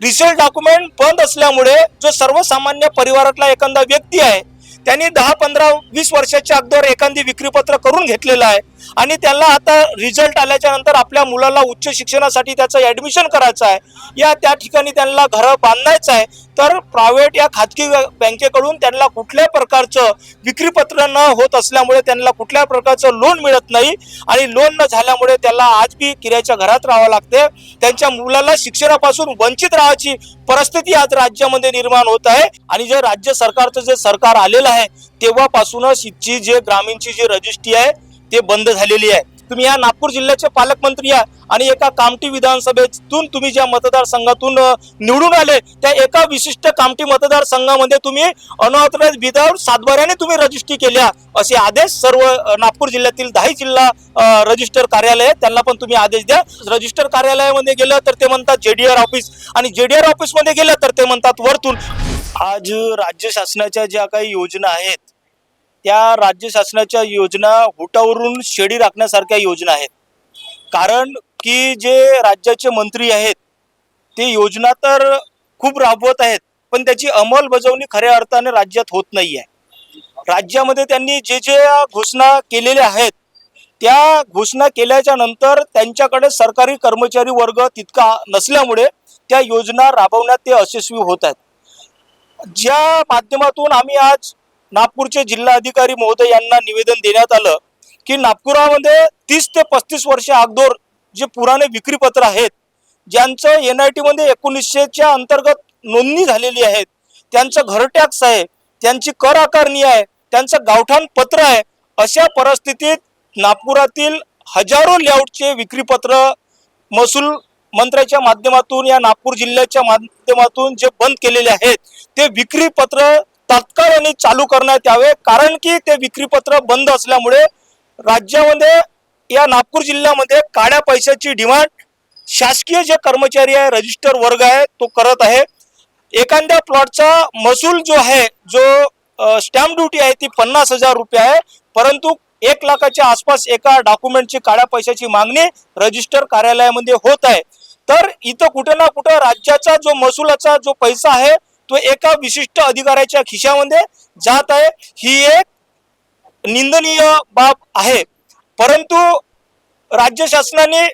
Resale document बंद असल्यामुळे जो सर्वसामान्य परिवारातला एखादा व्यक्ती आहे त्यांनी दहा पंधरा वीस वर्षाच्या अगोदर एखादी विक्रीपत्र करून घेतलेलं आहे. आणि त्यांना आता रिझल्ट आल्याच्यानंतर आपल्या मुलाला उच्च शिक्षणासाठी त्याचं ऍडमिशन करायचं आहे. या त्या ठिकाणी त्यांना घरं बांधायचं आहे. तर प्रायव्हेट या खाजगी बँकेकडून त्यांना कुठल्या प्रकारचं विक्रीपत्र न होत असल्यामुळे त्यांना कुठल्या प्रकारचं लोन मिळत नाही. आणि लोन न झाल्यामुळे त्याला आज बी किरायाच्या घरात राहावं लागते. त्यांच्या मुलाला शिक्षणापासून वंचित राहायची परिस्थिती आज राज्यामध्ये निर्माण होत आहे. आणि जे राज्य सरकारचं जे सरकार आलेलं आहे तेव्हापासूनच जी जे ग्रामीणची जी रजिस्ट्री आहे ते बंद झालेली आहे. तुम्ही या नागपूर जिल्ह्याचे पालकमंत्री या आणि एका कामठी विधानसभेतून तुम्ही ज्या मतदारसंघातून निवडून आले त्या एका विशिष्ट कामठी मतदारसंघामध्ये तुम्ही अनऑथराईज विदाऊट सातबाऱ्याने तुम्ही रजिस्ट्री केल्या असे आदेश सर्व नागपूर जिल्ह्यातील दहा जिल्हा रजिस्टर कार्यालय आहेत, त्यांना पण तुम्ही आदेश द्या. रजिस्टर कार्यालयामध्ये गेलं तर ते म्हणतात जेडीआर ऑफिस आणि जेडीआर ऑफिसमध्ये गेलं तर ते म्हणतात वरतून. आज राज्य शासनाच्या ज्या काही योजना आहेत त्या राज्य शासनाच्या योजना हुटावरून शेडी राखण्यासारख्या योजना आहेत. कारण की जे राज्याचे मंत्री आहेत ते योजना तर खूप राबवत आहेत पण त्याची अंमलबजावणी खऱ्या अर्थाने राज्यात होत नाही आहे राज्यामध्ये त्यांनी जे जे घोषणा केलेल्या आहेत त्या घोषणा केल्याच्यानंतर त्यांच्याकडे सरकारी कर्मचारी वर्ग तितका नसल्यामुळे त्या योजना राबवण्यात ते यशस्वी होत आहेत. ज्या माध्यमातून आम्ही आज नागपूरचे जिल्हा अधिकारी महोदय यांना निवेदन देण्यात आलं की नागपुरामध्ये तीस ते पस्तीस वर्ष अगोदर जे पुराने विक्रीपत्र आहेत ज्यांचं एन आय टीमध्ये एकोणीसशेच्या अंतर्गत नोंदणी झालेली आहे त्यांचं घर टॅक्स आहे त्यांची कर आकारणी आहे त्यांचं गावठाण पत्र आहे अशा परिस्थितीत नागपुरातील हजारो लेआउटचे विक्रीपत्र महसूल मंत्र्याच्या माध्यमातून या नागपूर जिल्ह्याच्या माध्यमातून जे बंद केलेले आहेत ते विक्रीपत्र तात्काळाने चालू करण्यात यावे. कारण की ते विक्रीपत्र बंद असल्यामुळे राज्यामध्ये या नागपूर जिल्ह्यामध्ये काळ्या पैशाची डिमांड शासकीय जे कर्मचारी आहे रजिस्टर वर्ग आहे तो करत आहे. एखाद्या प्लॉटचा महसूल जो आहे जो स्टॅम्प ड्युटी आहे ती पन्नास हजार रुपये आहे. परंतु एक लाखाच्या आसपास एका डॉक्युमेंटची काळ्या पैशाची मागणी रजिस्टर कार्यालयामध्ये होत आहे. तर इथं कुठे ना कुठं राज्याचा जो महसुलाचा जो पैसा आहे तो एका विशिष्ट अधिकाऱ्याच्या खिशामध्ये जात आहे. ही एक निंदनीय बाब आहे. परंतु राज्य शासनाने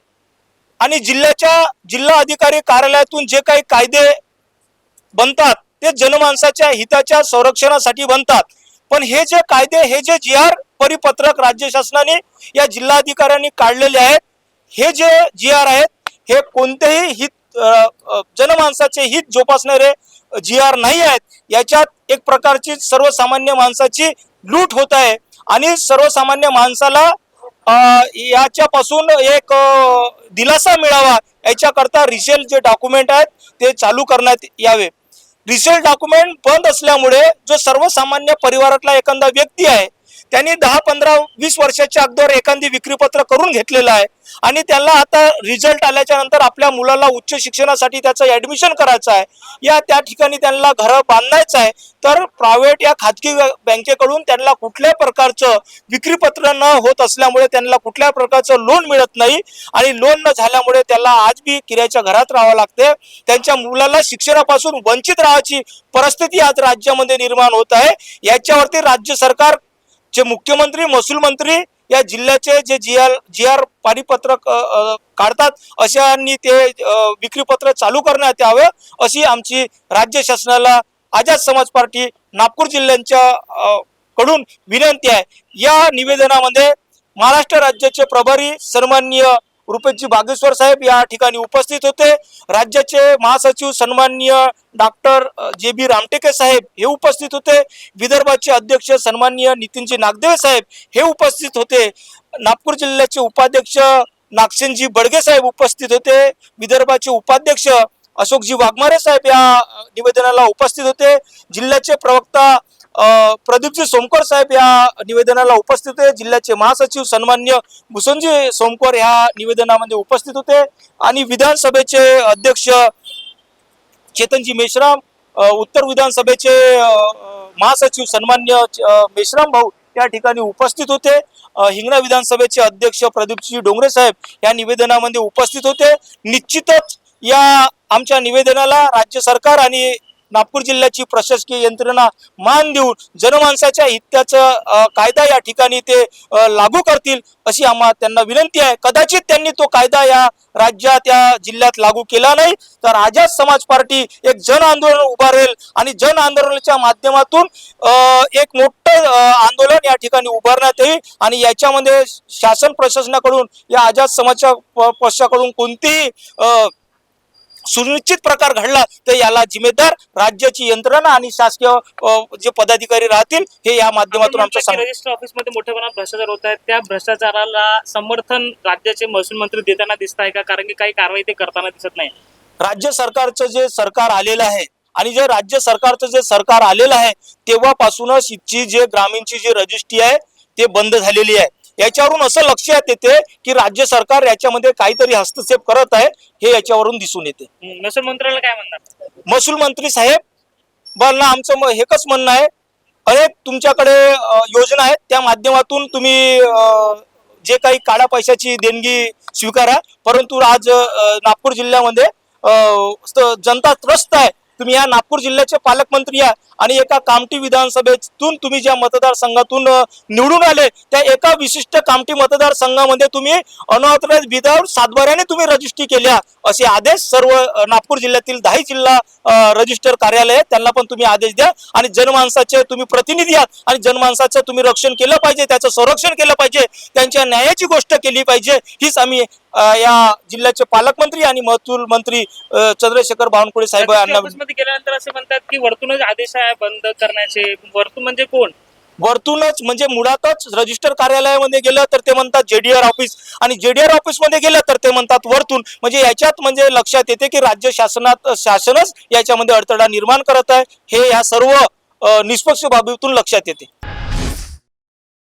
आणि जिल्ह्याच्या जिल्हा अधिकारी कार्यालयातून जे काही कायदे बनतात ते जनमानसाच्या हिताच्या संरक्षणासाठी बनतात. पण हे जे कायदे हे जे जी आर परिपत्रक राज्य शासनाने या जिल्हाधिकाऱ्यांनी काढलेले आहेत हे जे जी आर आहेत हे कोणतेही हित जनमानसाचे हित जोपासणारे जी आर नाही आहेत याच्यात एक प्रकारची सर्वसामान्य माणसाची लूट होत आहे. आणि सर्वसामान्य माणसाला याच्यापासून एक दिलासा मिळावा याच्याकरता रिसेल जे डॉक्युमेंट आहेत ते चालू करण्यात यावे. रिसेल डॉक्युमेंट बंद असल्यामुळे जो सर्वसामान्य परिवारातला एखादा व्यक्ती आहे त्यांनी दहा पंधरा वीस वर्षाच्या अगोदर एखादी विक्रीपत्र करून घेतलेलं आहे. आणि त्यांना आता रिझल्ट आल्याच्यानंतर आपल्या मुलाला उच्च शिक्षणासाठी त्याचं ऍडमिशन करायचं आहे. या त्या ठिकाणी त्यांना घरं बांधायचं आहे. तर प्रायव्हेट या खाजगी बँकेकडून त्यांना कुठल्या प्रकारचं विक्रीपत्र न होत असल्यामुळे त्यांना कुठल्या प्रकारचं लोन मिळत नाही. आणि लोन न झाल्यामुळे त्याला आज बी किरायाच्या घरात राहावं लागते. त्यांच्या मुलाला शिक्षणापासून वंचित राहायची परिस्थिती आज राज्यामध्ये निर्माण होत आहे. याच्यावरती राज्य सरकार जे मुख्यमंत्री महसूल मंत्री या जिल्ह्याचे जे जी आर जी आर पारिपत्रक काढतात अशांनी ते विक्रीपत्र चालू करण्यात यावं अशी आमची राज्य शासनाला आझाद समाज पार्टी नागपूर जिल्ह्यांच्या कडून विनंती आहे. या निवेदनामध्ये महाराष्ट्र राज्याचे प्रभारी सन्माननीय रुपेशजी बागेश्वर साहेब या ठिकाणी उपस्थित होते. राज्याचे महासचिव सन्माननीय डॉक्टर जे बी रामटेके साहेब हे उपस्थित होते. विदर्भाचे अध्यक्ष सन्माननीय नितीनजी नागदेव साहेब हे उपस्थित होते. नागपूर जिल्ह्याचे उपाध्यक्ष नागसेनजी बडगे साहेब उपस्थित होते. विदर्भाचे उपाध्यक्ष अशोकजी वाघमारे साहेब या निवेदनाला उपस्थित होते. जिल्ह्याचे प्रवक्ता प्रदीपजी सोमकर साहेब या निवेदनाला उपस्थित होते. जिल्ह्याचे महासचिव सन्मान्य भुसनजी सोमकर ह्या निवेदनामध्ये उपस्थित होते. आणि विधानसभेचे अध्यक्ष चेतनजी मेश्राम उत्तर विधानसभेचे महासचिव सन्मान्य मेश्राम भाऊ या ठिकाणी उपस्थित होते. हिंगणा विधानसभेचे अध्यक्ष प्रदीपजी डोंगरे साहेब या निवेदनामध्ये उपस्थित होते. निश्चितच या आमच्या निवेदनाला राज्य सरकार आणि नागपूर जिल्ह्याची प्रशासकीय यंत्रणा मान देऊन जनमानसाच्या हित्याचं कायदा या ठिकाणी ते लागू करतील अशी आम्हा त्यांना विनंती आहे. कदाचित त्यांनी तो कायदा या राज्यात या जिल्ह्यात लागू केला नाही तर आझाद समाज पार्टी एक जन आंदोलन उभारेल आणि जन आंदोलनाच्या माध्यमातून एक मोठं आंदोलन या ठिकाणी उभारण्यात येईल आणि याच्यामध्ये शासन प्रशासनाकडून या आझाद समाजच्या प- पक्षाकडून कोणतीही सुनिश्चित प्रकार घडला तर याला जिम्मेदार राज्याची यंत्रणा आणि शासकीय जे पदाधिकारी राहतील हे या माध्यमातून आमचं रजिस्टर ऑफिसमध्ये मोठ्या प्रमाणात भ्रष्टाचार होत आहे त्या भ्रष्टाचाराला समर्थन राज्याचे महसूल मंत्री देताना दिसत आहे का? कारण की काही कारवाई ते करताना दिसत नाही. राज्य सरकारचं जे सरकार आलेलं आहे आणि जे राज्य सरकारचं जे सरकार आलेलं आहे तेव्हापासूनच इथची जे ग्रामीणची जी रजिस्ट्री आहे ते बंद झालेली आहे. याच्यावरून असं लक्षात येते की राज्य सरकार याच्यामध्ये काहीतरी हस्तक्षेप करत आहे हे याच्यावरून दिसून येते. महसूल मंत्र्याला काय म्हणणार? महसूल मंत्री साहेब बरं आमचं एकच म्हणणं आहे. अनेक तुमच्याकडे योजना आहेत त्या माध्यमातून तुम्ही जे काही काळ्या पैशाची देणगी स्वीकारा. परंतु आज नागपूर जिल्ह्यामध्ये जनता त्रस्त आहे. तुम्ही या नागपूर जिल्ह्याचे पालकमंत्री या आणि एका कामठी विधानसभेतून तुम्ही ज्या मतदारसंघातून निवडून आले त्या एका विशिष्ट कामठी मतदारसंघामध्ये तुम्ही अनऑथराईज विदाउट सातबाऱ्याने तुम्ही रजिस्ट्री केल्या असे आदेश सर्व नागपूर जिल्ह्यातील दहाही जिल्हा रजिस्टर कार्यालय त्यांना पण तुम्ही आदेश द्या आणि जनमानसाचे तुम्ही प्रतिनिधी आहात आणि जनमानसाचं तुम्ही रक्षण केलं पाहिजे त्याचं संरक्षण केलं पाहिजे त्यांच्या न्यायाची गोष्ट केली पाहिजे हीच आम्ही या जिल्ह्याचे पालकमंत्री आणि महसूल मंत्री चंद्रशेखर बावनकुळे साहेब यांना मध्ये गेल्यानंतर असे म्हणतात की वरतूनच आदेश आहे बंद करण्याचे. वरतून म्हणजे कोण? वरतूनच म्हणजे मुळातच रजिस्टर कार्यालयामध्ये गेलं तर ते म्हणतात जेडीआर ऑफिस आणि जेडीआर ऑफिसमध्ये गेलं तर ते म्हणतात वरतून. म्हणजे याच्यात म्हणजे लक्षात येते की राज्य शासनात शासनच याच्यामध्ये अडथळा निर्माण करत आहे. हे या सर्व निष्पक्ष बाबीतून लक्षात येते.